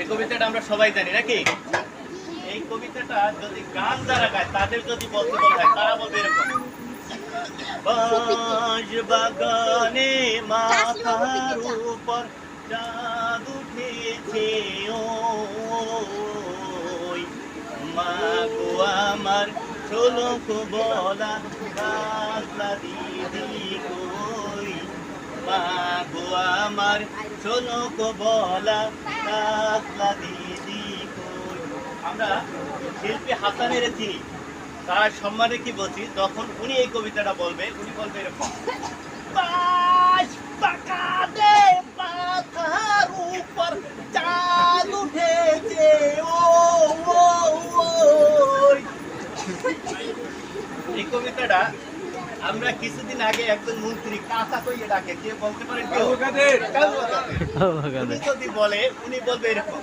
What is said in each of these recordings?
এই কবিতাটা আমরা সবাই জানি, নাকি? এই কবিতাটা যদি গান যারা গায়, তাদের যদি বলতে বলা হয়, তারা বলবে এরকম। বাঁশ বাগানে মাথার উপর চাঁদ উঠেছে গো আমার ষোলক বলা দিদি কই মা গো আমার ষোলক বলা কাতলা দিদি আমরা শিল্পী হাসানের চিনি তার সম্মানে কি বলছি? যখন উনি এই কবিতাটা বলবে উনি বলবে এরকম বাস ও, এই কবিতাটা আমরা কিছুদিন আগে একজন মন্ত্রী কাঁচা কইয়ে ডাকে কে বলতে পারেন কেউ? উনি যদি বলে উনি বলবে এরকম।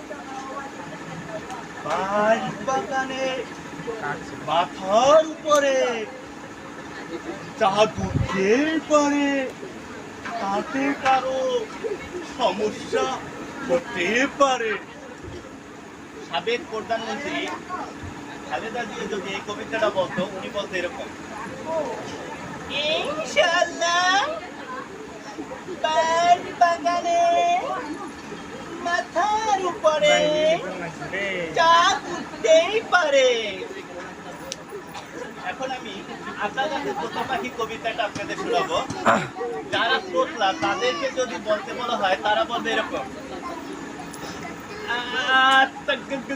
বাঁশ বাগানে মাথার উপরে চাঁদ উঠতে পারে তাতে কারও সমস্যা হতে পারে। সাবেক প্রধানমন্ত্রী খালেদা জিয়া যদি এই কবিতাটা বলতো উনি বলতো এরকম। বাঁশ বাগানে, মাথার উপরে চাঁদ উঠতেই পারে। এখন আমি গাছের তোতা পাখি কবিতাটা আপনাদের শোনাবো। যারা তোতলা তাদেরকে যদি বলতে বলা হয়, তারা বলবে এরকম। তো-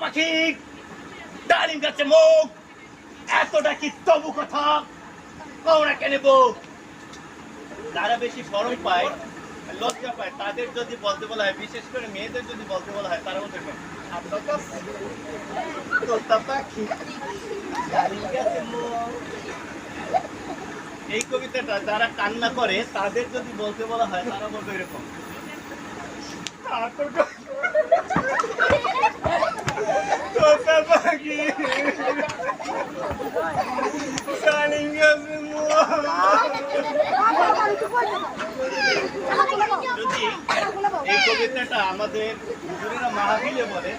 পাখি ডালিম গাছে মুখ এতটা কি তবু কথা? কৌনা কেন যারা বেশি সরম পায় লজ্জা পায়। তাদের যদি বলতে বলা হয়, বিশেষ করে মেয়েদের যদি বলতে বলা হয় তারা বলতে পারে আতা গাছে তোতা পাখি ডালিম গাছে মুখ এই কবিতাটা যারা কান্না করে, তাদের যদি বলতে বলা হয়, তারা বলবে এরকম। মুখ। যদি এই আমাদের হুজুরেরা মাহফিলে বলে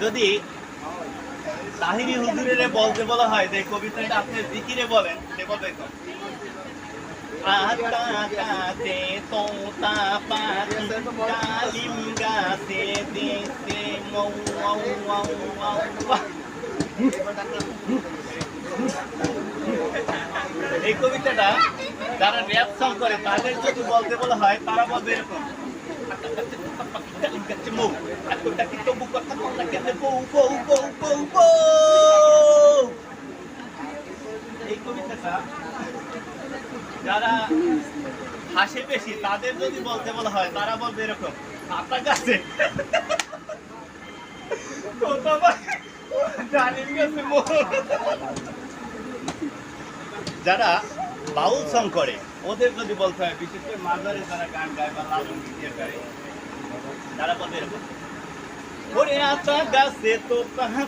যদি তাহিরি হুজুরের বলতে বলা হয় যে কবিতাটা আপনি জিকিরে বলেন, সে বলবে তো আতা গাছে তোতা পাখি ডালিম গাছে দিছে মৌ মৌ মৌ মৌ মৌ। এই কবিতাটা যারা র্যাপ সং করে তাদের যদি বলতে বলা হয় তারা বলবে এরকম এই কবিতাটা যারা হাসে বেশি, তাদের যদি বলতে বলা হয়, তারা বলবে এরকম, আপনার কাছে? যারা বাউল সং করে, ওদের যদি বলতে হয়, বিশেষ করে মাজারে যারা গান গায় বা লালন গীতিয়ে গায়, তারা বলবে এরকম। ওরে তো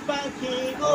পাখি গো।